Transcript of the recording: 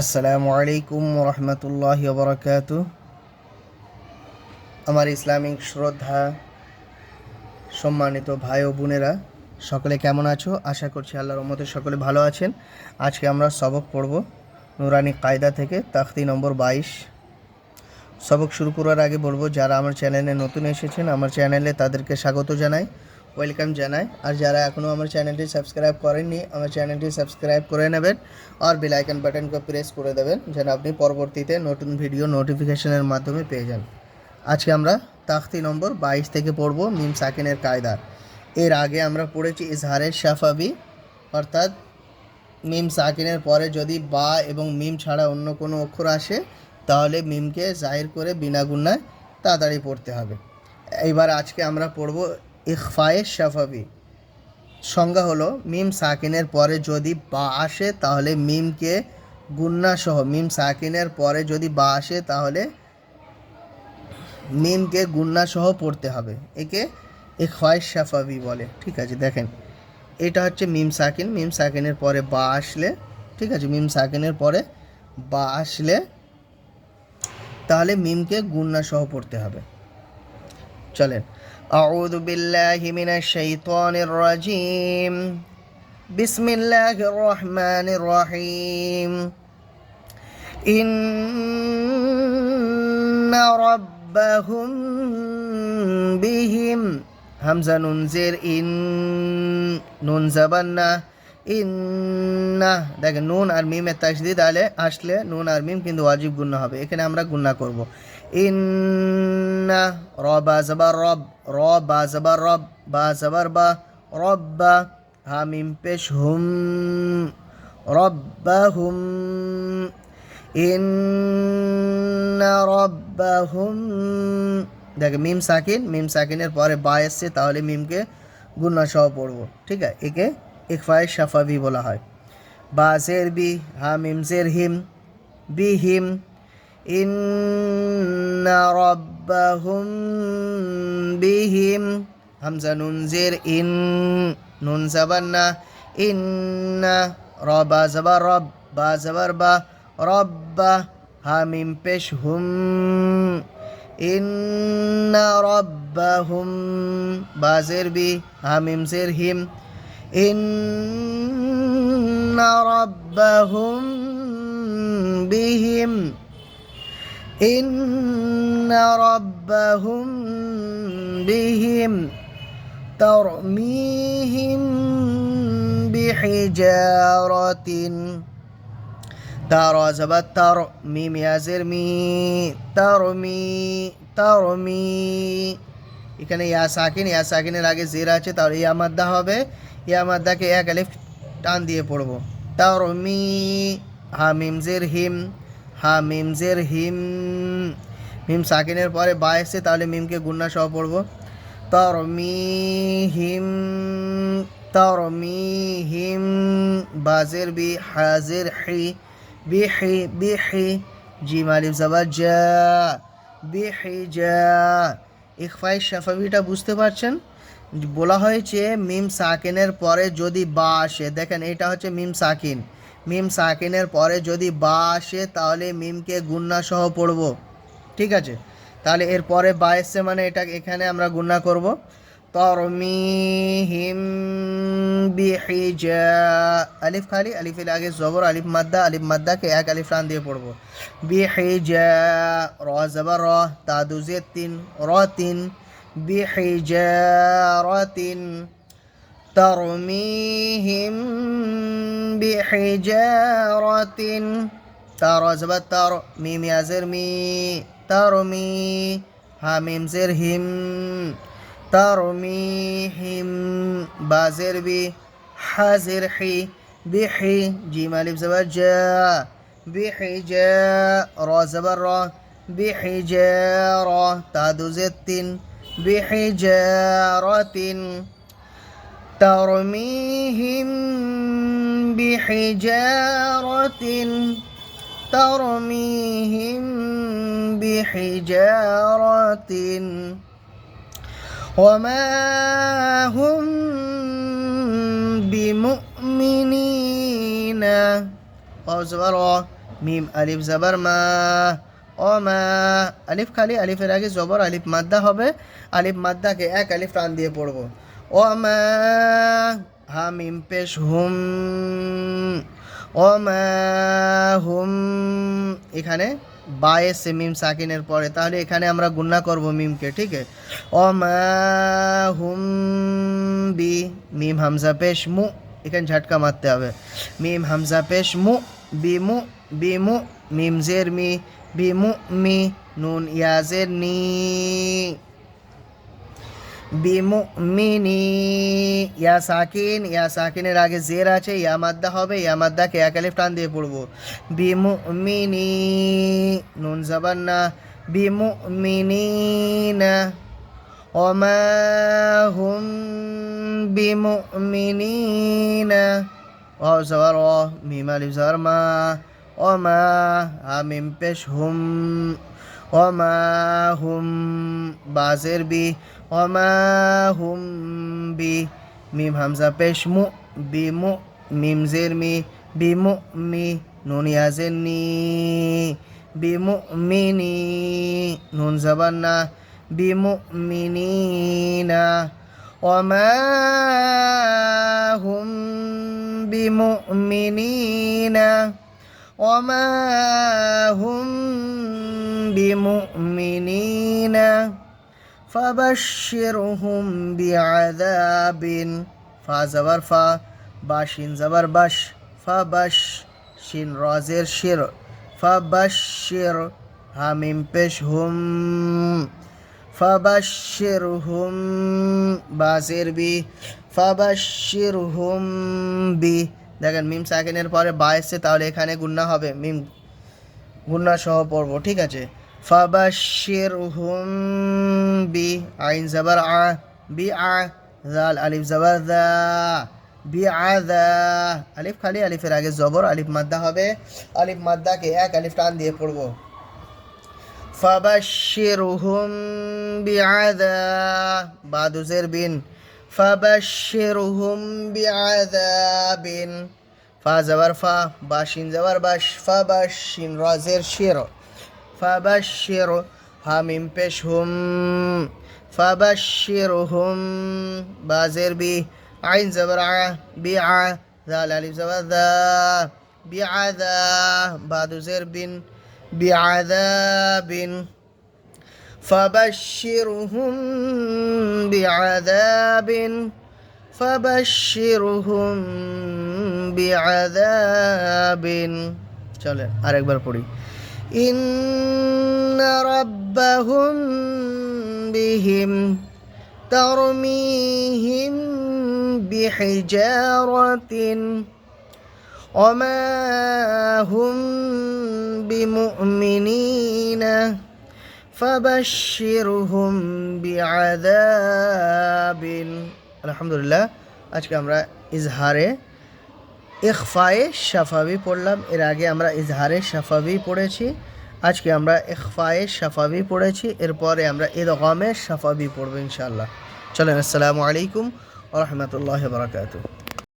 আসসালামু আলাইকুম রহমতুল্লাহ বরকাত আমার ইসলামিক শ্রদ্ধা সম্মানিত ভাই ও বোনেরা, সকলে কেমন আছো? আশা করছি আল্লাহর রহমতে সকলে ভালো আছেন। আজকে আমরা সবক পড়ব নুরানি কায়দা থেকে, তাখতি নম্বর বাইশ। সবক শুরু করার আগে বলব, যারা আমার চ্যানেলে নতুন এসেছেন, আমার চ্যানেলে তাদেরকে স্বাগত জানাই। ওয়েলকাম জানাই। আর যারা এখনও আমার চ্যানেলটি সাবস্ক্রাইব করেননি, আমার চ্যানেলটি সাবস্ক্রাইব করে নেবেন আর বেল আইকন বাটনকে প্রেস করে দেবেন যেন আপনি পরবর্তীতে নতুন ভিডিও নোটিফিকেশনের মাধ্যমে পেয়ে যান। আজকে আমরা তাখতি নম্বর বাইশ থেকে পড়ব, মিম সাকিনের কায়দা এর আগে আমরা পড়েছি ইজহারের শাফাবি, অর্থাৎ মিম সাকিনের পরে যদি বা এবং মিম ছাড়া অন্য কোনো অক্ষর আসে, তাহলে মিমকে জাহির করে বিনা গুণায় তাড়াতাড়ি পড়তে হবে। এইবার আজকে আমরা পড়ব ইখফায়ে শাফাবি। সংজ্ঞা হলো মিম সাকিনের পরে যদি বা আসে তাহলে মিমকে গুন্না সহ মিম সাকিনের পরে যদি বা আসে তাহলে মিমকে গুন্না সহ পড়তে হবে। একে ইখফায়ে শাফাবি বলে। ঠিক আছে, দেখেন। এটা হচ্ছে মিম সাকিন। মিম সাকিনের পরে বা আসলে, ঠিক আছে, মিম সাকিনের পরে বা আসলে তাহলে মিমকে গুন্না সহ পড়তে হবে। চলেন أعوذ بالله من الشيطان الرجيم بسم الله الرحمن الرحيم إن ربهم بهم হামজা নুন জের ইন নুন জাবান্না ইন্না দেখেন নুন আর মিমের তাসদিদ আলে আসলে নুন আর মিম কিন্তু ওয়াজিব গুন্না হবে এখানে আমরা গুন্না করব ইন্না র বা জবার রব র বা জবার রব বা জবার বা রব্বা হা মিম পেশ হুম রব্বাহুম ইন্না রব্বাহুম দেখে, মিম সাকিন, মিম সাকিনের পরে বা এসছে, তাহলে মিমকে গুন্না সহ পড়ব। ঠিক আছে? একে ইকফায় শাফাবি বলা হয়। বা জের বি হা মিম জের হিম, বি হিম ইন্না রব্বাহুম বিহিম হামজা নুন জের ইন নুন জাবান্না ইন্না রবা জবার রব বা জবার বা রব্বা হা মিম পেশ হুম ইন্না রব্বাহুম বাজের বি হামিম জের হিম ইন্না রব্বাহুম বিহিম ইন্না রব্বাহুম বিহিম ترميهم بحجارة তার জবাত তার মি মিয়াজের মি তার মি তার মি এখানে ইয়া সাকিন ইয়া সাকিনের আগে জের আছে তাহলে ইয়া মাদ্দা হবে ইয়া মাদ্দাকে এক আলিফ টান দিয়ে পড়বো তার মি হা মিম জের হিম হা মিম জের হিম, মিম সাকিনের পরে বা এসছে, তাহলে মিমকে গুন্না সহ পড়ব। তার মি হিম তার মি হিম, বাজের বি হাজের হি বিহি বিহি জিম আলিফ জাবার জা বিহি জা। ইকফাই শাফাবিটা বুঝতে পারছেন? বলা হয়েছে মিম সাকিনের পরে যদি বা আসে, দেখেন, এটা হচ্ছে মিম সাকিন। মিম সাকিনের পরে যদি বা আসে, তাহলে মিমকে গুন্না সহ পড়ব। ঠিক আছে? তাহলে এর পরে বা এসছে মানে এটা এখানে আমরা গুন্না করব। তরমিহিম বিহিজা আলিফ খালি, আলিফের আগে জবর, আলিফ মাদ্দা, আলিফ মাদ্দাকে এক আলিফ টান দিয়ে পড়ব। বিহিজা র জবর, র তাদুজে তিন, র তিন। বিহিজা র তিন ترميهم بحجارة. ترى زبط تر ميم يا مي ترمي ها ميم زر هم ترميهم بازر بي حازر حي بحي جيم ألف زبر جا بحجا را زبر را بحجارة تادو زتين بحجارة ترميهم بحجارة ترميهم بحجارة وما هم بمؤمنين অজবর মিম আলিফ জবর মা ও মা আলিফ খালি আলিফের আগে জবর আলিফ মাদ্দা হবে আলিফ মাদ্দাকে এক আলিফ টান দিয়ে পড়বো ও মা হা মিম পেশ হুম ও মা হুম। এখানে বা এসছে মিম সাকিনের পরে, তাহলে এখানে আমরা গুন্না করব মিমকে, ঠিক আছে? ও মা হুম বি, মিম হামজা পেশ মু, এখানে ঝটকা মারতে হবে। মিম হামজা পেশ মু, বি মু বি মু, মিম জের মি, বি মু, মি, নুন ইয়াজের নি। বিমুমিনি। ইয়া সাকিন, ইয়া সাকিনের আগে জের আছে, ইয়া মাদ্দা হবে, ইয়া মাদ্দাকে এক আলিফ টান দিয়ে পড়ব। বিমুমিনি, নুন জবান না। বিমুমিনিনা। ওমা হুম বিমুমিনিনা। ও জবর ও মিম আলিফ জবর মা। ওমা হা মিম পেশ হুম। ওমা হুম বাজের বি। ওমা হুম বি মিম হামজা পেশ মু বি মু মিম জের মি বি মু মি নুন ইয়াজের নি বি মু মিনি নুন জবান না বি মু মিনি না ওমা হুম বি মু মিনিনা وما هم بمؤمنين ফাবাশিরহুম বিআযাবিন ফা যাবার ফা বা শিন যাবার বাস ফাবাশ শিন রজের শির, ফাবাশির হামিম পেশ হুম ফাবাশিরহুম বাজের বি বি। দেখেন মিম সাকিনের পরে বা এসছে, তাহলে এখানে গুন্না হবে, মিম গুন্না সহ পড়ব, ঠিক আছে? ফাবাশির হুম বি আইন জাবার আ বি আ জাল আলিফ জাবার দা বি আ দা আলিফ খালি আলিফের আগে জবর আলিফ মাদ্দা হবে আলিফ মাদ্দাকে এক আলিফ টান দিয়ে পড়ব ফাবাশিরহুম বিআযাব বাদুজের বিন فبشرهم بعذاب فا زبر فا باشين زبر باش فبشين رازر شير فبشر همين بشهم فبشرهم بازر بي عين زبر ع بيع ذال ألف زبر ذا بعذا بعد زر بن بعذاب فبشرهم بعذاب فبشرهم بعذاب চলেন আরেকবার পড়ি إن ربهم بهم ترميهم بحجارة وما هم بمؤمنين فبشرهم بعذاب আলহামদুলিল্লাহ আজকে আমরা ইজহারে ইখফায়ে শাফাবি পড়লাম। এর আগে আমরা ইজহারে শাফাবি পড়েছি, আজকে আমরা ইখফায়ে শাফাবি পড়েছি, এরপরে আমরা ইদগমে সাফাবি পড়ব ইনশাল্লাহ চলেন, আসসালামু আলাইকুম ওরহমতুল্লাহ বারকাতু